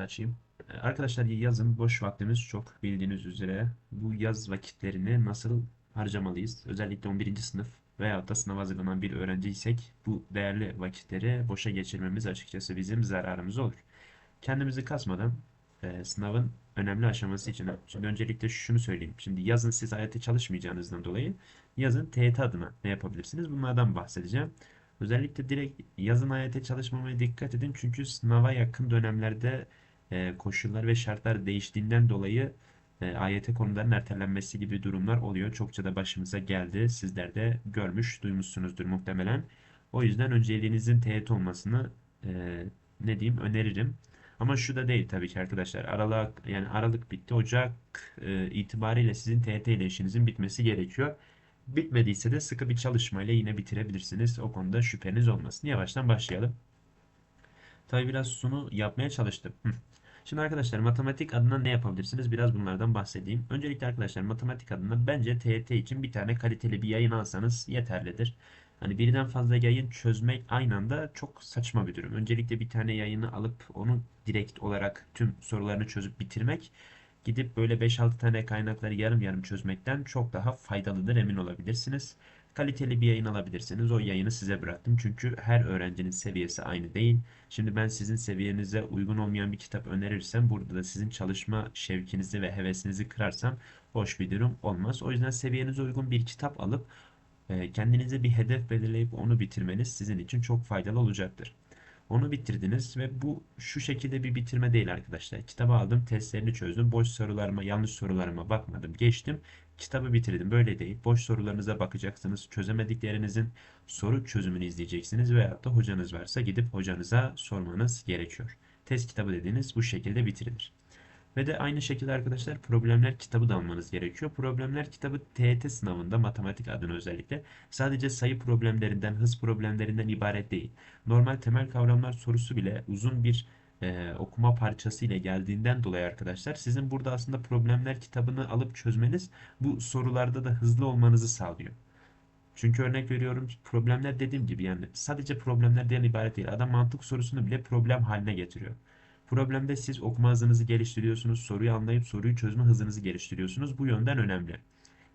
da açayım. Ee, Arkadaşlar yazın boş vaktimiz çok bildiğiniz üzere. Bu yaz vakitlerini nasıl harcamalıyız? Özellikle 11. sınıf veyahut da sınava hazırlanan bir öğrenciysek bu değerli vakitleri boşa geçirmemiz açıkçası bizim zararımız olur. Kendimizi kasmadan e, sınavın önemli aşaması için. Şimdi öncelikle şunu söyleyeyim. Şimdi yazın siz AYT çalışmayacağınızdan dolayı yazın TYT adına ne yapabilirsiniz? Bunlardan bahsedeceğim. Özellikle direkt yazın AYT çalışmamaya dikkat edin. Çünkü sınava yakın dönemlerde e, koşullar ve şartlar değiştiğinden dolayı e, AYT konularının ertelenmesi gibi durumlar oluyor. Çokça da başımıza geldi. Sizler de görmüş, duymuşsunuzdur muhtemelen. O yüzden önceliğinizin TYT olmasını e, ne diyeyim öneririm. Ama şu da değil tabii ki arkadaşlar. Aralık yani Aralık bitti. Ocak e, itibariyle sizin TYT ile işinizin bitmesi gerekiyor. Bitmediyse de sıkı bir çalışmayla yine bitirebilirsiniz. O konuda şüpheniz olmasın. Yavaştan başlayalım. Tabii biraz sunu yapmaya çalıştım. Şimdi arkadaşlar matematik adına ne yapabilirsiniz? Biraz bunlardan bahsedeyim. Öncelikle arkadaşlar matematik adına bence TYT için bir tane kaliteli bir yayın alsanız yeterlidir. Hani birden fazla yayın çözmek aynı anda çok saçma bir durum. Öncelikle bir tane yayını alıp onu direkt olarak tüm sorularını çözüp bitirmek gidip böyle 5-6 tane kaynakları yarım yarım çözmekten çok daha faydalıdır emin olabilirsiniz. Kaliteli bir yayın alabilirsiniz. O yayını size bıraktım. Çünkü her öğrencinin seviyesi aynı değil. Şimdi ben sizin seviyenize uygun olmayan bir kitap önerirsem burada da sizin çalışma şevkinizi ve hevesinizi kırarsam hoş bir durum olmaz. O yüzden seviyenize uygun bir kitap alıp e, kendinize bir hedef belirleyip onu bitirmeniz sizin için çok faydalı olacaktır. Onu bitirdiniz ve bu şu şekilde bir bitirme değil arkadaşlar. Kitabı aldım, testlerini çözdüm. Boş sorularıma, yanlış sorularıma bakmadım, geçtim. Kitabı bitirdim. Böyle değil. Boş sorularınıza bakacaksınız. Çözemediklerinizin soru çözümünü izleyeceksiniz veyahut da hocanız varsa gidip hocanıza sormanız gerekiyor. Test kitabı dediğiniz bu şekilde bitirilir. Ve de aynı şekilde arkadaşlar problemler kitabı da almanız gerekiyor. Problemler kitabı TET sınavında matematik adına özellikle sadece sayı problemlerinden, hız problemlerinden ibaret değil. Normal temel kavramlar sorusu bile uzun bir e, okuma parçası ile geldiğinden dolayı arkadaşlar sizin burada aslında problemler kitabını alıp çözmeniz bu sorularda da hızlı olmanızı sağlıyor. Çünkü örnek veriyorum problemler dediğim gibi yani sadece problemlerden ibaret değil. Adam mantık sorusunu bile problem haline getiriyor. Problemde siz okuma hızınızı geliştiriyorsunuz, soruyu anlayıp soruyu çözme hızınızı geliştiriyorsunuz. Bu yönden önemli.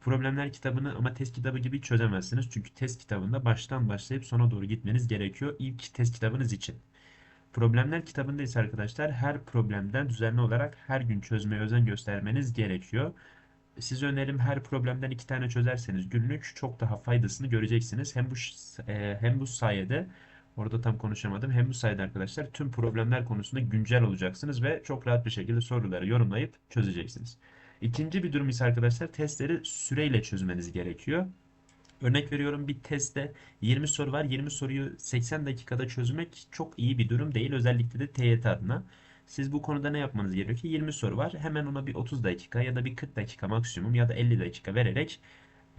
Problemler kitabını ama test kitabı gibi çözemezsiniz. Çünkü test kitabında baştan başlayıp sona doğru gitmeniz gerekiyor ilk test kitabınız için. Problemler kitabında ise arkadaşlar her problemden düzenli olarak her gün çözmeye özen göstermeniz gerekiyor. Size önerim her problemden iki tane çözerseniz günlük çok daha faydasını göreceksiniz. Hem bu e, hem bu sayede orada tam konuşamadım. Hem bu sayede arkadaşlar tüm problemler konusunda güncel olacaksınız ve çok rahat bir şekilde soruları yorumlayıp çözeceksiniz. İkinci bir durum ise arkadaşlar testleri süreyle çözmeniz gerekiyor. Örnek veriyorum bir testte 20 soru var. 20 soruyu 80 dakikada çözmek çok iyi bir durum değil. Özellikle de TYT adına. Siz bu konuda ne yapmanız gerekiyor? 20 soru var. Hemen ona bir 30 dakika ya da bir 40 dakika maksimum ya da 50 dakika vererek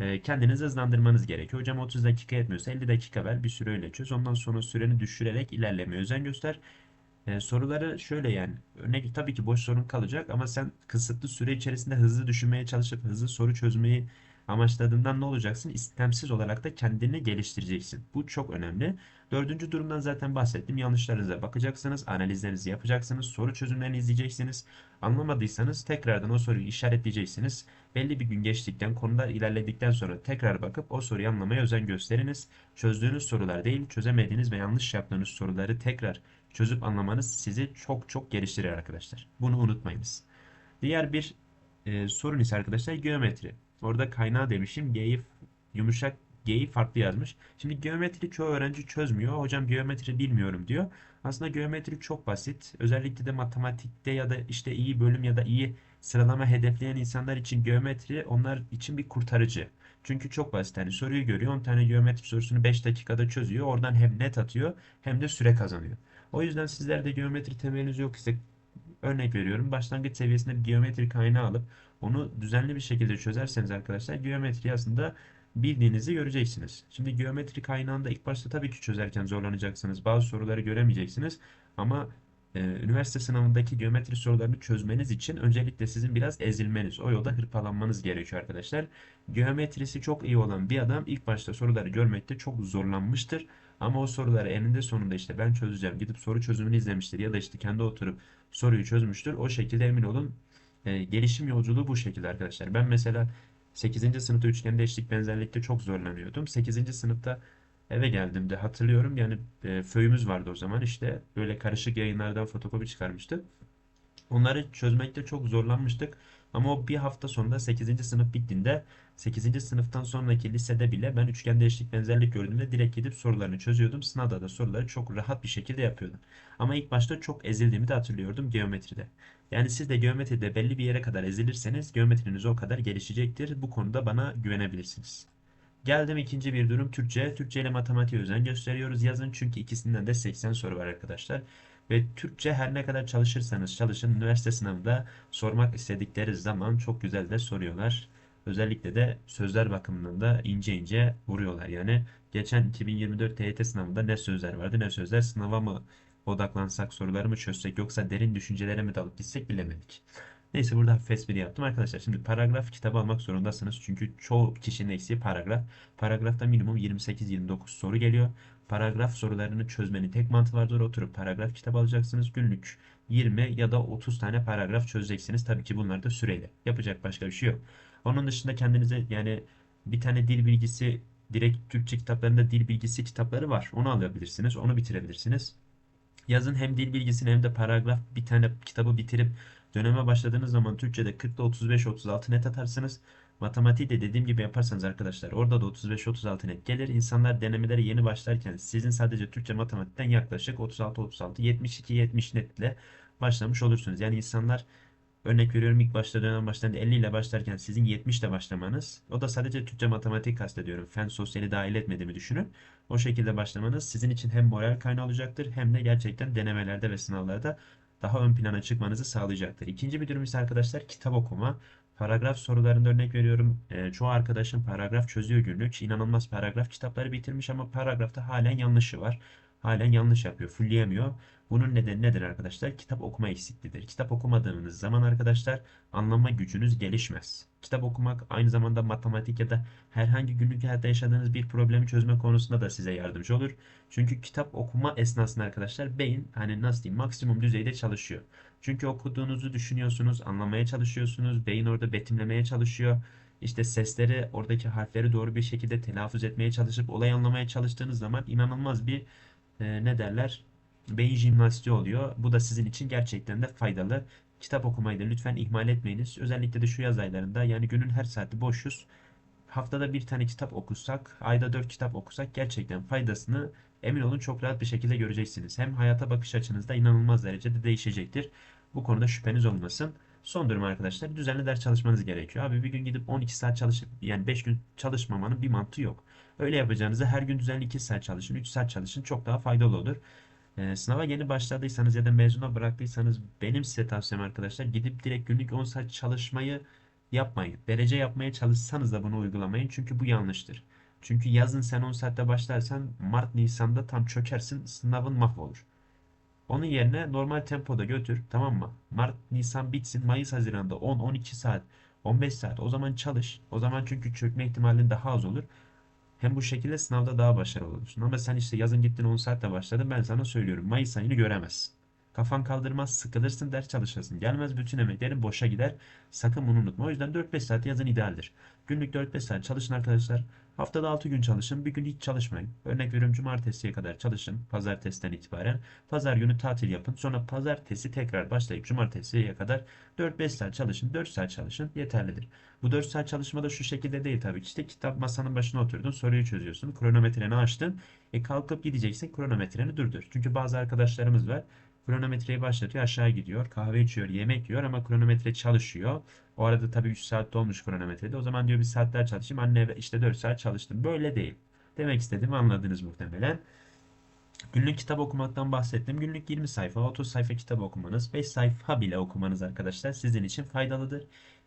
e, kendinizi hızlandırmanız gerekiyor. Hocam 30 dakika yetmiyorsa 50 dakika ver bir süreyle çöz. Ondan sonra süreni düşürerek ilerlemeye özen göster. E, soruları şöyle yani örnek tabii ki boş sorun kalacak ama sen kısıtlı süre içerisinde hızlı düşünmeye çalışıp hızlı soru çözmeyi amaçladığından ne olacaksın? İstemsiz olarak da kendini geliştireceksin. Bu çok önemli. Dördüncü durumdan zaten bahsettim. Yanlışlarınıza bakacaksınız, analizlerinizi yapacaksınız, soru çözümlerini izleyeceksiniz. Anlamadıysanız tekrardan o soruyu işaretleyeceksiniz. Belli bir gün geçtikten, konular ilerledikten sonra tekrar bakıp o soruyu anlamaya özen gösteriniz. Çözdüğünüz sorular değil, çözemediğiniz ve yanlış yaptığınız soruları tekrar çözüp anlamanız sizi çok çok geliştirir arkadaşlar. Bunu unutmayınız. Diğer bir e, sorun ise arkadaşlar geometri. Orada kaynağı demişim. G'yi yumuşak G'yi farklı yazmış. Şimdi geometri çoğu öğrenci çözmüyor. Hocam geometri bilmiyorum diyor. Aslında geometri çok basit. Özellikle de matematikte ya da işte iyi bölüm ya da iyi sıralama hedefleyen insanlar için geometri onlar için bir kurtarıcı. Çünkü çok basit. Yani soruyu görüyor. 10 tane geometri sorusunu 5 dakikada çözüyor. Oradan hem net atıyor hem de süre kazanıyor. O yüzden sizlerde geometri temeliniz yok ise örnek veriyorum. Başlangıç seviyesinde bir geometri kaynağı alıp onu düzenli bir şekilde çözerseniz arkadaşlar geometri aslında bildiğinizi göreceksiniz. Şimdi geometri kaynağında ilk başta tabii ki çözerken zorlanacaksınız. Bazı soruları göremeyeceksiniz. Ama Ee, üniversite sınavındaki geometri sorularını çözmeniz için öncelikle sizin biraz ezilmeniz, o yolda hırpalanmanız gerekiyor arkadaşlar. Geometrisi çok iyi olan bir adam ilk başta soruları görmekte çok zorlanmıştır. Ama o soruları eninde sonunda işte ben çözeceğim, gidip soru çözümünü izlemiştir ya da işte kendi oturup soruyu çözmüştür. O şekilde emin olun e, gelişim yolculuğu bu şekilde arkadaşlar. Ben mesela 8. sınıfta üçgende eşlik benzerlikte çok zorlanıyordum. 8. sınıfta eve geldiğimde hatırlıyorum yani e, föyümüz vardı o zaman işte böyle karışık yayınlardan fotokopi çıkarmıştık. Onları çözmekte çok zorlanmıştık. Ama o bir hafta sonunda 8. sınıf bittiğinde 8. sınıftan sonraki lisede bile ben üçgende eşlik benzerlik gördüğümde direkt gidip sorularını çözüyordum. Sınavda da soruları çok rahat bir şekilde yapıyordum. Ama ilk başta çok ezildiğimi de hatırlıyordum geometride. Yani siz de geometride belli bir yere kadar ezilirseniz geometriniz o kadar gelişecektir. Bu konuda bana güvenebilirsiniz. Geldim ikinci bir durum Türkçe. Türkçe ile matematiğe özen gösteriyoruz. Yazın çünkü ikisinden de 80 soru var arkadaşlar. Ve Türkçe her ne kadar çalışırsanız çalışın üniversite sınavında sormak istedikleri zaman çok güzel de soruyorlar. Özellikle de sözler bakımından da ince ince vuruyorlar. Yani geçen 2024 TYT sınavında ne sözler vardı ne sözler sınava mı odaklansak soruları mı çözsek yoksa derin düşüncelere mi dalıp gitsek bilemedik. Neyse burada hafif espri yaptım arkadaşlar. Şimdi paragraf kitabı almak zorundasınız. Çünkü çoğu kişinin eksiği paragraf. Paragrafta minimum 28-29 soru geliyor. Paragraf sorularını çözmenin tek mantığı vardır. Oturup paragraf kitabı alacaksınız. Günlük 20 ya da 30 tane paragraf çözeceksiniz. Tabii ki bunlar da süreyle. Yapacak başka bir şey yok. Onun dışında kendinize yani bir tane dil bilgisi direkt Türkçe kitaplarında dil bilgisi kitapları var. Onu alabilirsiniz. Onu bitirebilirsiniz. Yazın hem dil bilgisini hem de paragraf bir tane kitabı bitirip döneme başladığınız zaman Türkçe'de 40'da 35-36 net atarsınız. Matematiği de dediğim gibi yaparsanız arkadaşlar orada da 35-36 net gelir. İnsanlar denemelere yeni başlarken sizin sadece Türkçe matematikten yaklaşık 36-36, 72-70 netle başlamış olursunuz. Yani insanlar Örnek veriyorum ilk başta dönem başlarında 50 ile başlarken sizin 70 ile başlamanız. O da sadece Türkçe matematik kastediyorum. Fen sosyali dahil etmediğimi düşünün. O şekilde başlamanız sizin için hem moral kaynağı olacaktır hem de gerçekten denemelerde ve sınavlarda daha ön plana çıkmanızı sağlayacaktır. İkinci bir durum ise arkadaşlar kitap okuma. Paragraf sorularında örnek veriyorum. E, çoğu arkadaşım paragraf çözüyor günlük. İnanılmaz paragraf kitapları bitirmiş ama paragrafta halen yanlışı var. Halen yanlış yapıyor, fulleyemiyor. Bunun nedeni nedir arkadaşlar? Kitap okuma eksikliğidir. Kitap okumadığınız zaman arkadaşlar anlama gücünüz gelişmez. Kitap okumak aynı zamanda matematik ya da herhangi günlük hayatta yaşadığınız bir problemi çözme konusunda da size yardımcı olur. Çünkü kitap okuma esnasında arkadaşlar beyin hani nasıl diyeyim maksimum düzeyde çalışıyor. Çünkü okuduğunuzu düşünüyorsunuz, anlamaya çalışıyorsunuz. Beyin orada betimlemeye çalışıyor. İşte sesleri, oradaki harfleri doğru bir şekilde telaffuz etmeye çalışıp olay anlamaya çalıştığınız zaman inanılmaz bir e, ne derler beyin jimnastiği oluyor. Bu da sizin için gerçekten de faydalı. Kitap okumayı da lütfen ihmal etmeyiniz. Özellikle de şu yaz aylarında yani günün her saati boşuz. Haftada bir tane kitap okusak, ayda dört kitap okusak gerçekten faydasını emin olun çok rahat bir şekilde göreceksiniz. Hem hayata bakış açınız da inanılmaz derecede değişecektir. Bu konuda şüpheniz olmasın. Son durum arkadaşlar düzenli ders çalışmanız gerekiyor. Abi bir gün gidip 12 saat çalışıp yani 5 gün çalışmamanın bir mantığı yok. Öyle yapacağınızı her gün düzenli 2 saat çalışın, 3 saat çalışın çok daha faydalı olur. Ee, sınava yeni başladıysanız ya da mezuna bıraktıysanız benim size tavsiyem arkadaşlar gidip direkt günlük 10 saat çalışmayı yapmayın. Derece yapmaya çalışsanız da bunu uygulamayın çünkü bu yanlıştır. Çünkü yazın sen 10 saatte başlarsan Mart Nisan'da tam çökersin sınavın mahvolur. Onun yerine normal tempoda götür tamam mı? Mart Nisan bitsin Mayıs Haziran'da 10-12 saat 15 saat o zaman çalış. O zaman çünkü çökme ihtimalin daha az olur. Hem bu şekilde sınavda daha başarılı olursun. Ama sen işte yazın gittin 10 saatte başladın ben sana söylüyorum. Mayıs ayını göremezsin. Kafan kaldırmaz, sıkılırsın, ders çalışırsın. Gelmez bütün emeklerin boşa gider. Sakın bunu unutma. O yüzden 4-5 saat yazın idealdir. Günlük 4-5 saat çalışın arkadaşlar. Haftada 6 gün çalışın. Bir gün hiç çalışmayın. Örnek veriyorum cumartesiye kadar çalışın. Pazartesiden itibaren. Pazar günü tatil yapın. Sonra pazartesi tekrar başlayıp cumartesiye kadar 4-5 saat çalışın. 4 saat çalışın. Yeterlidir. Bu 4 saat çalışma da şu şekilde değil tabii ki. İşte kitap masanın başına oturdun. Soruyu çözüyorsun. Kronometreni açtın. E kalkıp gideceksin. Kronometreni durdur. Çünkü bazı arkadaşlarımız var. Kronometreyi başlatıyor aşağı gidiyor. Kahve içiyor, yemek yiyor ama kronometre çalışıyor. O arada tabii 3 saat dolmuş kronometrede. O zaman diyor bir saatler çalışayım. Anne işte 4 saat çalıştım. Böyle değil. Demek istediğimi anladınız muhtemelen. Günlük kitap okumaktan bahsettim. Günlük 20 sayfa, 30 sayfa kitap okumanız, 5 sayfa bile okumanız arkadaşlar sizin için faydalıdır.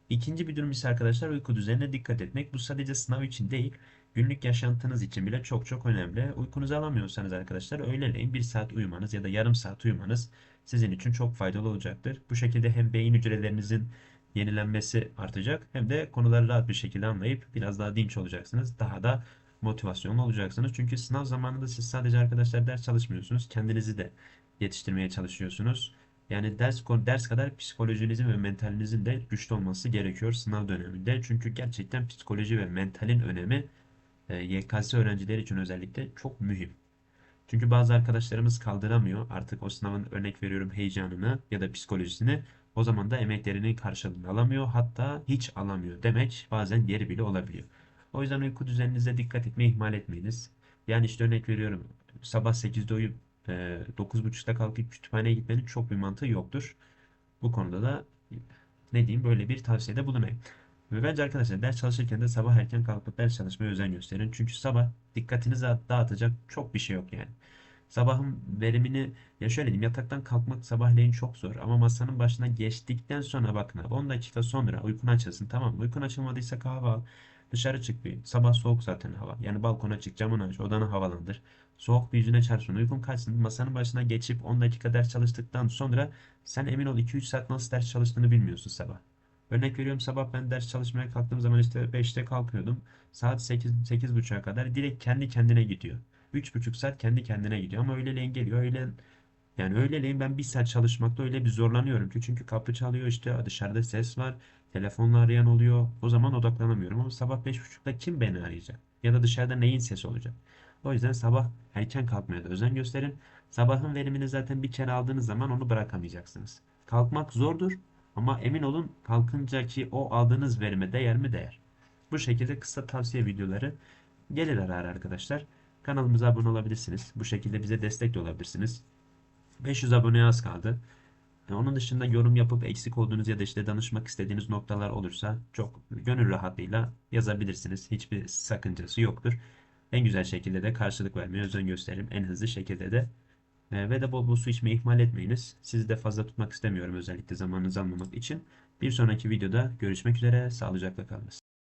İkinci bir durum ise arkadaşlar uyku düzenine dikkat etmek. Bu sadece sınav için değil, günlük yaşantınız için bile çok çok önemli. Uykunuzu alamıyorsanız arkadaşlar öğleleyin bir saat uyumanız ya da yarım saat uyumanız sizin için çok faydalı olacaktır. Bu şekilde hem beyin hücrelerinizin yenilenmesi artacak hem de konuları rahat bir şekilde anlayıp biraz daha dinç olacaksınız. Daha da motivasyonlu olacaksınız. Çünkü sınav zamanında siz sadece arkadaşlar ders çalışmıyorsunuz. Kendinizi de yetiştirmeye çalışıyorsunuz. Yani ders ders kadar psikolojinizin ve mentalinizin de güçlü olması gerekiyor sınav döneminde. Çünkü gerçekten psikoloji ve mentalin önemi YKS öğrencileri için özellikle çok mühim. Çünkü bazı arkadaşlarımız kaldıramıyor artık o sınavın örnek veriyorum heyecanını ya da psikolojisini. O zaman da emeklerinin karşılığını alamıyor hatta hiç alamıyor demek bazen yeri bile olabiliyor. O yüzden uyku düzeninize dikkat etmeyi ihmal etmeyiniz. Yani işte örnek veriyorum sabah 8'de uyup e, 9.30'da kalkıp kütüphaneye gitmenin çok bir mantığı yoktur. Bu konuda da ne diyeyim böyle bir tavsiyede bulunayım. Ve bence arkadaşlar ders çalışırken de sabah erken kalkıp ders çalışmaya özen gösterin. Çünkü sabah dikkatinizi dağıtacak çok bir şey yok yani. Sabahın verimini ya şöyle diyeyim yataktan kalkmak sabahleyin çok zor ama masanın başına geçtikten sonra bakın abi 10 dakika sonra uykun açılsın tamam mı? Uykun açılmadıysa kahve al. Dışarı çık bir. Sabah soğuk zaten hava. Yani balkona çık, camını aç, odanı havalandır. Soğuk bir yüzüne çarpsın, uykun kaçsın. Masanın başına geçip 10 dakika ders çalıştıktan sonra sen emin ol 2-3 saat nasıl ders çalıştığını bilmiyorsun sabah. Örnek veriyorum sabah ben ders çalışmaya kalktığım zaman işte 5'te kalkıyordum. Saat 8 8.30'a kadar direkt kendi kendine gidiyor. 3.5 saat kendi kendine gidiyor ama öğleleyin geliyor. Öğlen yani öğleleyin ben bir saat çalışmakta öyle bir zorlanıyorum ki çünkü kapı çalıyor işte dışarıda ses var. Telefonla arayan oluyor. O zaman odaklanamıyorum ama sabah 5.30'da kim beni arayacak? Ya da dışarıda neyin sesi olacak? O yüzden sabah erken kalkmaya da özen gösterin. Sabahın verimini zaten bir kere aldığınız zaman onu bırakamayacaksınız. Kalkmak zordur ama emin olun kalkınca ki o aldığınız verime değer mi değer. Bu şekilde kısa tavsiye videoları gelir ara arkadaşlar. Kanalımıza abone olabilirsiniz. Bu şekilde bize destek de olabilirsiniz. 500 aboneye az kaldı. E, Onun dışında yorum yapıp eksik olduğunuz ya da işte danışmak istediğiniz noktalar olursa çok gönül rahatlığıyla yazabilirsiniz. Hiçbir sakıncası yoktur. En güzel şekilde de karşılık vermeye özen gösteririm. En hızlı şekilde de. E, Ve de bol bol su içmeyi ihmal etmeyiniz. Sizi de fazla tutmak istemiyorum özellikle zamanınızı almamak için. Bir sonraki videoda görüşmek üzere. Sağlıcakla kalınız.